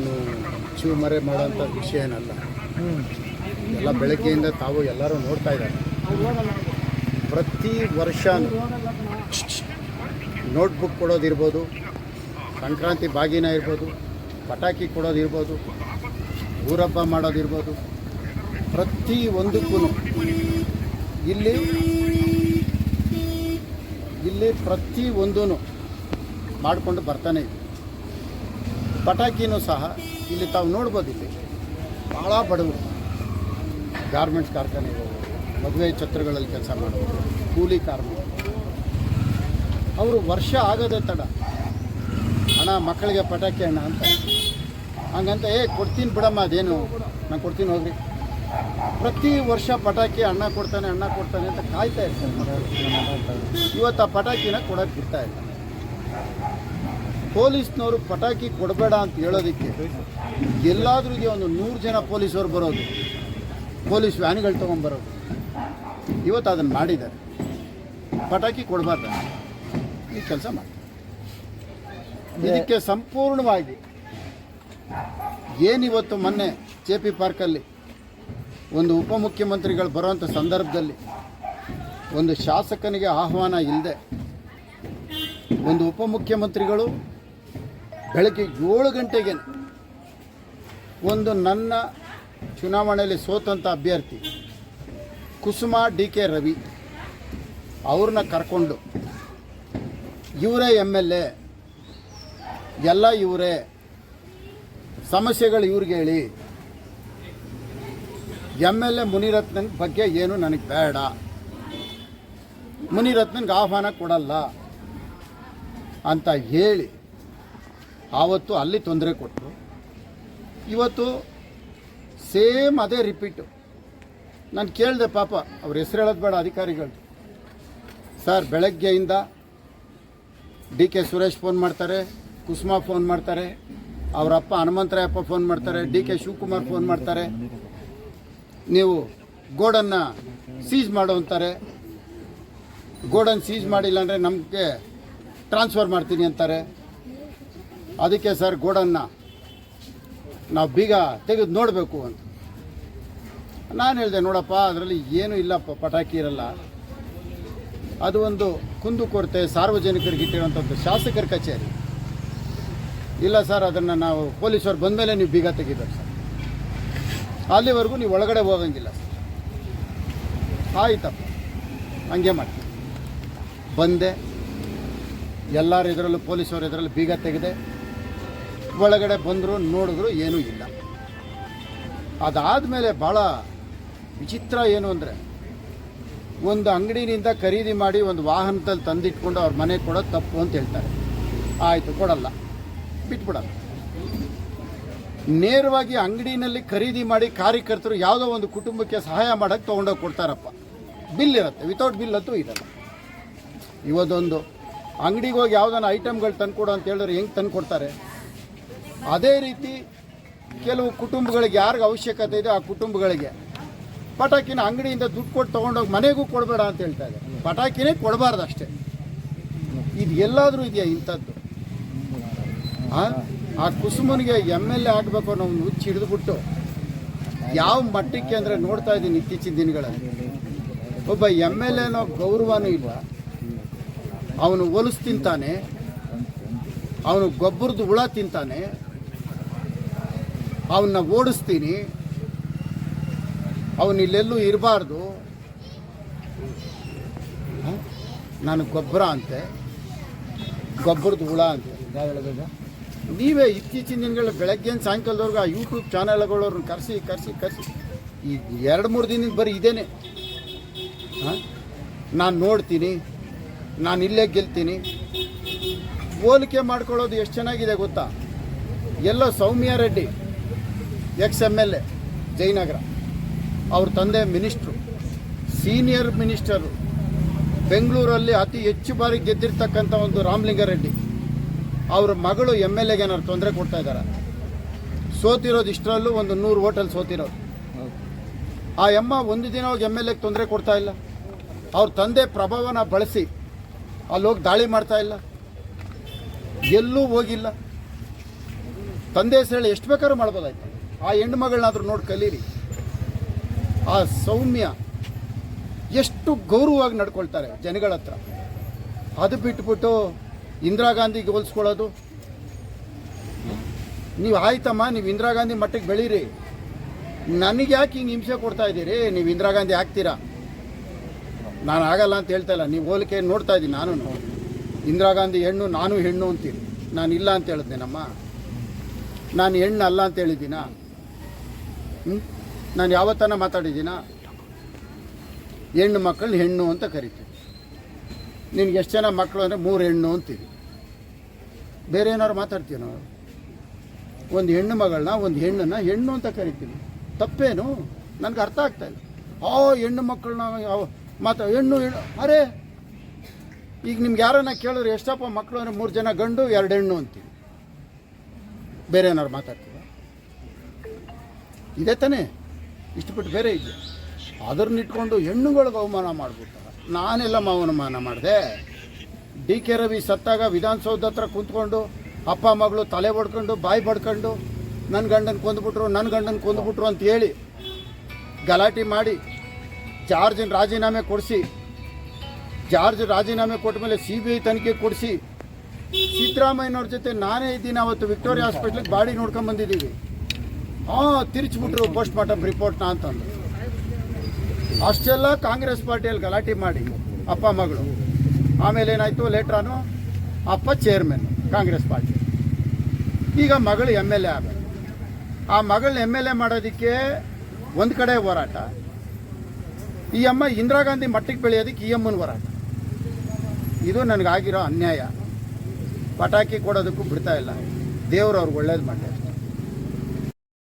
ಏನು ಚೂಮರೆ ಮಾಡೋಂಥ ವಿಷಯ ಏನಲ್ಲ. ಎಲ್ಲ ಬೆಳಗ್ಗೆಯಿಂದ ತಾವು ಎಲ್ಲರೂ ನೋಡ್ತಾ ಇದ್ದಾರೆ. ಪ್ರತಿ ವರ್ಷ ನೋಟ್ಬುಕ್ ಕೊಡೋದಿರ್ಬೋದು ಸಂಕ್ರಾಂತಿ ಬಾಗಿನ ಇರ್ಬೋದು, ಪಟಾಕಿ ಕೊಡೋದಿರ್ಬೋದು ಊರಬ್ಬ ಮಾಡೋದಿರ್ಬೋದು ಪ್ರತಿ ಒಂದಕ್ಕೂ ಇಲ್ಲಿ ಇಲ್ಲಿ ಪ್ರತಿ ಒಂದೂ ಮಾಡಿಕೊಂಡು ಬರ್ತಾನೆ ಇದೆ ಪಟಾಕಿನೂ ಸಹ ಇಲ್ಲಿ ತಾವು ನೋಡ್ಬೋದು ಇಲ್ಲಿ ಭಾಳ ಬಡವರು. ಗಾರ್ಮೆಂಟ್ಸ್ ಕಾರ್ಖಾನೆಗಳು, ಮದುವೆ ಛತ್ರಗಳಲ್ಲಿ ಕೆಲಸ ಮಾಡೋದು ಕೂಲಿ ಕಾರ್ಮಿಕರು ಅವರು ವರ್ಷ ಆಗೋದೇ ತಡ. ಹಣ ಮಕ್ಕಳಿಗೆ ಪಟಾಕಿ ಹಣ ಅಂತ. ಹಂಗಂತ, ಏ, ಕೊಡ್ತೀನಿ ಬಿಡಮ್ಮ, ಅದೇನು? ನಾನು ಕೊಡ್ತೀನಿ, ಹೋಗ್ರಿ. ಪ್ರತಿ ವರ್ಷ ಪಟಾಕಿ ಅಣ್ಣ ಕೊಡ್ತಾನೆ ಅಣ್ಣ ಕೊಡ್ತಾನೆ ಅಂತ ಕಾಯ್ತಾ ಇರ್ತಾನೆ ಇವತ್ತು ಆ ಪಟಾಕಿನ ಕೊಡೋಕೆ ಬಿಡ್ತಾ ಇಲ್ಲ. ಪೊಲೀಸ್ನವರು ಪಟಾಕಿ ಕೊಡಬೇಡ ಅಂತ ಹೇಳೋದಕ್ಕೆ ಎಲ್ಲಾದ್ರೂ ಒಂದು ನೂರು ಜನ ಪೊಲೀಸರು ಬರೋದು. ಪೊಲೀಸ್ ವ್ಯಾನ್ಗಳು ತೊಗೊಂಬರೋದು. ಇವತ್ತು ಅದನ್ನು ಮಾಡಿದ್ದಾರೆ. ಪಟಾಕಿ ಕೊಡಬಾರ್ದು ಈ ಕೆಲಸ ಮಾಡಿ ಇದಕ್ಕೆ ಸಂಪೂರ್ಣವಾಗಿ ಏನಿವತ್ತು ಮೊನ್ನೆ ಜೆ ಪಿ ಪಾರ್ಕಲ್ಲಿ ಒಂದು ಉಪಮುಖ್ಯಮಂತ್ರಿಗಳು ಬರೋವಂಥ ಸಂದರ್ಭದಲ್ಲಿ ಒಂದು ಶಾಸಕನಿಗೆ ಆಹ್ವಾನ ಇಲ್ಲದೆ ಒಂದು ಉಪಮುಖ್ಯಮಂತ್ರಿಗಳು ಬೆಳಗ್ಗೆ ಏಳು ಗಂಟೆಗೆ ಒಂದು ನನ್ನ ಚುನಾವಣೆಯಲ್ಲಿ ಸೋತಂಥ ಅಭ್ಯರ್ಥಿ ಕುಸುಮ ಡಿ ಕೆ ರವಿ ಅವ್ರನ್ನ ಕರ್ಕೊಂಡು ಇವರೇ ಎಂ ಎಲ್ ಎ ಎಲ್ಲ ಇವರೇ ಸಮಸ್ಯೆಗಳು ಇವ್ರಿಗೆ ಹೇಳಿ ಎಂ ಎಲ್ ಎ ಮುನಿರತ್ನನ ಬಗ್ಗೆ ಏನು ನನಗೆ ಬೇಡ. ಮುನಿರತ್ನನ್ಗೆ ಆಹ್ವಾನ ಕೊಡಲ್ಲ ಅಂತ ಹೇಳಿ ಆವತ್ತು ಅಲ್ಲಿ ತೊಂದರೆ ಕೊಟ್ಟರು ಇವತ್ತು ಸೇಮ್ ಅದೇ ರಿಪೀಟು ನಾನು ಕೇಳಿದೆ ಪಾಪ, ಅವ್ರ ಹೆಸರು ಹೇಳೋದು ಬೇಡ ಅಧಿಕಾರಿಗಳು ಸರ್ ಬೆಳಗ್ಗೆಯಿಂದ ಡಿ ಕೆ ಸುರೇಶ್ ಫೋನ್ ಮಾಡ್ತಾರೆ, ಕುಸುಮಾ ಫೋನ್ ಮಾಡ್ತಾರೆ ಅವರಪ್ಪ ಹನುಮಂತರಾಯಪ್ಪ ಫೋನ್ ಮಾಡ್ತಾರೆ, ಡಿ ಕೆ ಶಿವಕುಮಾರ್ ಫೋನ್ ಮಾಡ್ತಾರೆ. ನೀವು ಗೋಡನ್ನು ಸೀಜ್ ಮಾಡು ಅಂತಾರೆ. ಗೋಡನ್ ಸೀಜ್ ಮಾಡಿಲ್ಲ ಅಂದರೆ ನಮಗೆ ಟ್ರಾನ್ಸ್ಫರ್ ಮಾಡ್ತೀನಿ ಅಂತಾರೆ. ಅದಕ್ಕೆ ಸರ್ ಗೋಡನ್ನ ನಾವು ಬೀಗ ತೆಗೆದು ನೋಡಬೇಕು ಅಂತ. ನಾನು ಹೇಳಿದೆ, ನೋಡಪ್ಪ, ಅದರಲ್ಲಿ ಏನೂ ಇಲ್ಲಪ್ಪ, ಪಟಾಕಿ ಇರಲ್ಲ. ಅದು ಒಂದು ಕುಂದುಕೊರತೆ ಸಾರ್ವಜನಿಕರಿಗೆ ಇಟ್ಟಿರುವಂಥದ್ದು, ಶಾಸಕರ ಕಚೇರಿ. ಇಲ್ಲ ಸರ್, ಅದನ್ನು ನಾವು ಪೊಲೀಸರು ಬಂದಮೇಲೆ ನೀವು ಬೀಗ ತೆಗಿಬೇಕು ಸರ್. ಅಲ್ಲಿವರೆಗೂ ನೀವು ಒಳಗಡೆ ಹೋಗಂಗಿಲ್ಲ ಸರ್. ಆಯ್ತಪ್ಪ. ಹಂಗೆ ಮಾಡಿ ಬಂದೆ. ಎಲ್ಲರ ಇದರಲ್ಲೂ ಪೊಲೀಸವ್ರ ಇದರಲ್ಲಿ ಬೀಗ ತೆಗೆದೆ. ಒಳಗಡೆ ಬಂದರು ನೋಡಿದ್ರು ಏನೂ ಇಲ್ಲ. ಅದಾದಮೇಲೆ ಭಾಳ ವಿಚಿತ್ರ ಏನು ಅಂದರೆ, ಒಂದು ಅಂಗಡಿನಿಂದ ಖರೀದಿ ಮಾಡಿ ಒಂದು ವಾಹನದಲ್ಲಿ ತಂದಿಟ್ಕೊಂಡು ಅವ್ರ ಮನೆಗೆ ಕೊಡೋದು ತಪ್ಪು ಅಂತ ಹೇಳ್ತಾರೆ. ಆಯಿತು, ಕೊಡಲ್ಲ. ಬಿಟ್ಬಿಡಲ್ಲ. ನೇರವಾಗಿ ಅಂಗಡಿನಲ್ಲಿ ಖರೀದಿ ಮಾಡಿ ಕಾರ್ಯಕರ್ತರು ಯಾವುದೋ ಒಂದು ಕುಟುಂಬಕ್ಕೆ ಸಹಾಯ ಮಾಡೋಕ್ಕೆ ತೊಗೊಂಡೋಗಿ ಕೊಡ್ತಾರಪ್ಪ. ಬಿಲ್ ಇರುತ್ತೆ ವಿತೌಟ್ ಬಿಲ್ ಅಂತೂ ಇರಲ್ಲ. ಇವತ್ತೊಂದು ಅಂಗಡಿಗೆ ಹೋಗಿ ಯಾವುದನ್ನ ಐಟಮ್ಗಳು ತಂದುಕೊಡು ಅಂತ ಹೇಳಿದ್ರೆ ಹೆಂಗೆ ತಂದು ಕೊಡ್ತಾರೆ ಅದೇ ರೀತಿ ಕೆಲವು ಕುಟುಂಬಗಳಿಗೆ ಯಾರಿಗೆ ಅವಶ್ಯಕತೆ ಇದೆ ಆ ಕುಟುಂಬಗಳಿಗೆ. ಪಟಾಕಿನ ಅಂಗಡಿಯಿಂದ ದುಡ್ಡು ಕೊಟ್ಟು ತೊಗೊಂಡೋಗಿ ಮನೆಗೂ ಕೊಡಬೇಡ ಅಂತ ಹೇಳ್ತಾ ಇದೆ ಪಟಾಕಿನೇ ಕೊಡಬಾರ್ದು ಅಷ್ಟೇ. ಇದು ಎಲ್ಲಾದರೂ ಇದೆಯಾ ಇಂಥದ್ದು? ಆ? ಕುಸುಮನಿಗೆ ಎಂ ಎಲ್ ಎ ಆಗಬೇಕು ಅನ್ನೋ ಒಂದು ಹುಚ್ಚು ಹಿಡಿದುಬಿಟ್ಟು ಯಾವ ಮಟ್ಟಕ್ಕೆ ಅಂದರೆ ನೋಡ್ತಾ ಇದ್ದೀನಿ ಇತ್ತೀಚಿನ ದಿನಗಳಲ್ಲಿ. ಒಬ್ಬ ಎಂ ಎಲ್ ಎನೋ ಗೌರವನೂ ಇಲ್ಲ. ಅವನು ಹೊಲಸು ತಿಂತಾನೆ. ಅವನು ಗೊಬ್ಬರದ ಹುಳ ತಿಂತಾನೆ. ಅವನ್ನ ಓಡಿಸ್ತೀನಿ. ಅವನು ಇಲ್ಲೆಲ್ಲೂ ಇರಬಾರ್ದು. ನಾನು ಗೊಬ್ಬರ ಅಂತೆ. ಗೊಬ್ಬರದ ಹುಳ ಅಂತೆ. ನೀವೇ ಇತ್ತೀಚಿನ ದಿನಗಳ ಬೆಳಗ್ಗೆ ಸಾಯಂಕಾಲದವ್ರಿಗೆ ಆ ಯೂಟ್ಯೂಬ್ ಚಾನಲ್ಗಳವ್ರನ್ನ ಕರೆಸಿ ಕರೆಸಿ ಕರೆಸಿ. ಈ ಎರಡು, ಮೂರು ದಿನದಿಂದ ಬರೀ ಇದೇನೆ. ನಾನು ನೋಡ್ತೀನಿ. ನಾನು ಇಲ್ಲೇ ಗೆಲ್ತೀನಿ. ಹೋಲಿಕೆ ಮಾಡ್ಕೊಳ್ಳೋದು ಎಷ್ಟು ಚೆನ್ನಾಗಿದೆ ಗೊತ್ತಾ? ಎಲ್ಲೋ Soumya Reddy. Ex M L A Jayanagar. ಅವ್ರ ತಂದೆ ಮಿನಿಸ್ಟ್ರು, ಸೀನಿಯರ್ ಮಿನಿಸ್ಟರು. ಬೆಂಗಳೂರಲ್ಲಿ ಅತಿ ಹೆಚ್ಚು ಬಾರಿ ಗೆದ್ದಿರ್ತಕ್ಕಂಥ ಒಂದು ರಾಮಲಿಂಗಾರೆಡ್ಡಿ ಅವ್ರ ಮಗಳು ಎಂ ಎಲ್ ಎಗೆ ಏನಾದ್ರು ತೊಂದರೆ ಕೊಡ್ತಾ ಇದ್ದಾರೆ? ಸೋತಿರೋದು ಇಷ್ಟರಲ್ಲೂ ಒಂದು ನೂರು ಹೋಟೆಲ್ ಸೋತಿರೋದು. ಆ ಅಮ್ಮ ಒಂದು ದಿನ ಹೋಗಿ ಎಂ ಎಲ್ ಎಗೆ ತೊಂದರೆ ಕೊಡ್ತಾ ಇಲ್ಲ. ಅವ್ರ ತಂದೆ ಪ್ರಭಾವನ ಬಳಸಿ ಅಲ್ಲಿ ಹೋಗಿ ದಾಳಿ ಮಾಡ್ತಾ ಇಲ್ಲ. ಎಲ್ಲೂ ಹೋಗಿಲ್ಲ. ತಂದೆ ಹೇಳಿ ಎಷ್ಟು ಬೇಕಾದ್ರೂ ಮಾಡ್ಬೋದಾಯ್ತು. ಆ ಹೆಣ್ಣು ಮಗಳನ್ನಾದ್ರೂ ನೋಡಿ ಕಲೀರಿ. ಆ ಸೌಮ್ಯ ಎಷ್ಟು ಗೌರವವಾಗಿ ನಡ್ಕೊಳ್ತಾರೆ ಜನಗಳ ಹತ್ರ. ಅದು ಬಿಟ್ಬಿಟ್ಟು ಇಂದಿರಾ ಗಾಂಧಿಗೆ ಹೋಲಿಸ್ಕೊಳ್ಳೋದು. ನೀವು ಆಯ್ತಮ್ಮ, ನೀವು ಇಂದಿರಾ ಗಾಂಧಿ ಮಟ್ಟಕ್ಕೆ ಬೆಳೀರಿ. ನನಗೆ ಯಾಕೆ ಹಿಂಗೆ ಹಿಂಸೆ ಕೊಡ್ತಾ ಇದ್ದೀರಿ? ನೀವು ಇಂದಿರಾ ಗಾಂಧಿ ಆಗ್ತೀರಾ? ನಾನು ಆಗಲ್ಲ ಅಂತ ಹೇಳ್ತಾ ಇಲ್ಲ. ನೀವು ಹೋಲಿಕೆ ನೋಡ್ತಾ ಇದ್ದೀನಿ ನಾನು ಇಂದಿರಾ ಗಾಂಧಿ ಹೆಣ್ಣು, ನಾನು ಹೆಣ್ಣು ಅಂತೀರಿ. ನಾನು ಇಲ್ಲ ಅಂತ ಹೇಳಿದ್ನೇನಮ್ಮ? ನಾನು ಹೆಣ್ಣು ಅಲ್ಲ ಅಂತ ಹೇಳಿದ್ದೀನಾ? ನಾನು ಯಾವತ್ತನ ಮಾತಾಡಿದ್ದೀನಾ? ಹೆಣ್ಣು ಮಕ್ಕಳು ಹೆಣ್ಣು ಅಂತ ಕರಿತೀವಿ ನಿನಗೆ ಎಷ್ಟು ಜನ ಮಕ್ಕಳು ಅಂದರೆ ಮೂರು ಹೆಣ್ಣು ಅಂತೀವಿ ಬೇರೆ ಏನಾದ್ರು ಮಾತಾಡ್ತೀವಿ ನಾವು? ಒಂದು ಹೆಣ್ಣು ಮಗಳನ್ನ, ಒಂದು ಹೆಣ್ಣನ್ನು ಹೆಣ್ಣು ಅಂತ ಕರಿತೀವಿ ತಪ್ಪೇನು? ನನಗೆ ಅರ್ಥ ಆಗ್ತಾ ಇಲ್ಲ. ಆ ಹೆಣ್ಣು ಮಕ್ಕಳನ್ನ ಮಾತಾ ಹೆಣ್ಣು ಹೆಣ್ಣು ಅರೆ! ಈಗ ನಿಮ್ಗೆ ಯಾರನ್ನ ಕೇಳಿದ್ರೆ ಎಷ್ಟಪ್ಪ ಮಕ್ಕಳು ಅಂದರೆ ಮೂರು ಜನ ಗಂಡು, ಎರಡು ಹೆಣ್ಣು ಅಂತೀವಿ ಬೇರೆ ಏನಾದ್ರು ಮಾತಾಡ್ತೀವ ಇದೆ ತಾನೇ. ಇಷ್ಟು ಬಿಟ್ಟು ಬೇರೆ ಇದೆ. ಅದನ್ನ ಇಟ್ಕೊಂಡು ಹೆಣ್ಣುಗಳಿಗೆ ಅವಮಾನ ಮಾಡ್ಬಿಟ್ಟ. ನಾನೆಲ್ಲ ಅವಮಾನ ಮಾಡಿದೆ. ಡಿ ಕೆ ರವಿ ಸತ್ತಾಗ ವಿಧಾನಸೌಧ ಹತ್ರ ಕುಂತ್ಕೊಂಡು ಅಪ್ಪ, ಮಗಳು ತಲೆ ಬಡ್ಕೊಂಡು ಬಾಯಿ ಬಡ್ಕೊಂಡು ನನ್ನ ಗಂಡನ ಕೊಂದ್ಬಿಟ್ರು ನನ್ನ ಗಂಡನ ಕೊಂದ್ಬಿಟ್ರು ಅಂತ ಹೇಳಿ ಗಲಾಟೆ ಮಾಡಿ ಜಾರ್ಜ್ ರಾಜೀನಾಮೆ ಕೊಡಿಸಿ, ಜಾರ್ಜ್ ರಾಜೀನಾಮೆ ಕೊಟ್ಟ ಮೇಲೆ ಸಿ ಬಿ ಐ ತನಿಖೆ ಕೊಡಿಸಿ, ಸಿದ್ದರಾಮಯ್ಯನವ್ರ ಜೊತೆ ನಾನೇ ಇದ್ದೀನಿ, ಅವತ್ತು ವಿಕ್ಟೋರಿಯಾ ಹಾಸ್ಪಿಟ್ಲಿಗೆ ಬಾಡಿ ನೋಡ್ಕೊಂಡು ಬಂದಿದ್ದೀವಿ. ಹಾಂ ತಿರುಚಿಬಿಟ್ರು ಪೋಸ್ಟ್ ಮಾರ್ಟಮ್ ರಿಪೋರ್ಟ್ನ ಅಂತಂದು ಅಷ್ಟೆಲ್ಲ ಕಾಂಗ್ರೆಸ್ ಪಾರ್ಟಿಯಲ್ಲಿ ಗಲಾಟೆ ಮಾಡಿ ಅಪ್ಪ ಮಗಳು. ಆಮೇಲೆ ಏನಾಯಿತು ಲೇಟ್ರಾನು ಅಪ್ಪ ಚೇರ್ಮನ್ ಕಾಂಗ್ರೆಸ್ ಪಾರ್ಟಿ. ಈಗ ಮಗಳು ಎಂ ಎಲ್ ಎ ಆಗಬೇಕು. ಆ ಮಗಳು ಎಂ ಎಲ್ ಎ ಮಾಡೋದಕ್ಕೆ ಒಂದು ಕಡೆ ಹೋರಾಟ. ಈ ಅಮ್ಮ ಇಂದಿರಾ ಗಾಂಧಿ ಮಟ್ಟಿಗೆ ಬೆಳೆಯೋದಕ್ಕೆ ಈ ಅಮ್ಮನ ಹೋರಾಟ. ಇದು ನನಗಾಗಿರೋ ಅನ್ಯಾಯ. ಪಟಾಕಿ ಕೊಡೋದಕ್ಕೂ ಬಿಡ್ತಾ ಇಲ್ಲ. ದೇವರು ಅವ್ರಿಗೆ ಒಳ್ಳೇದು ಮಾಡಲಿ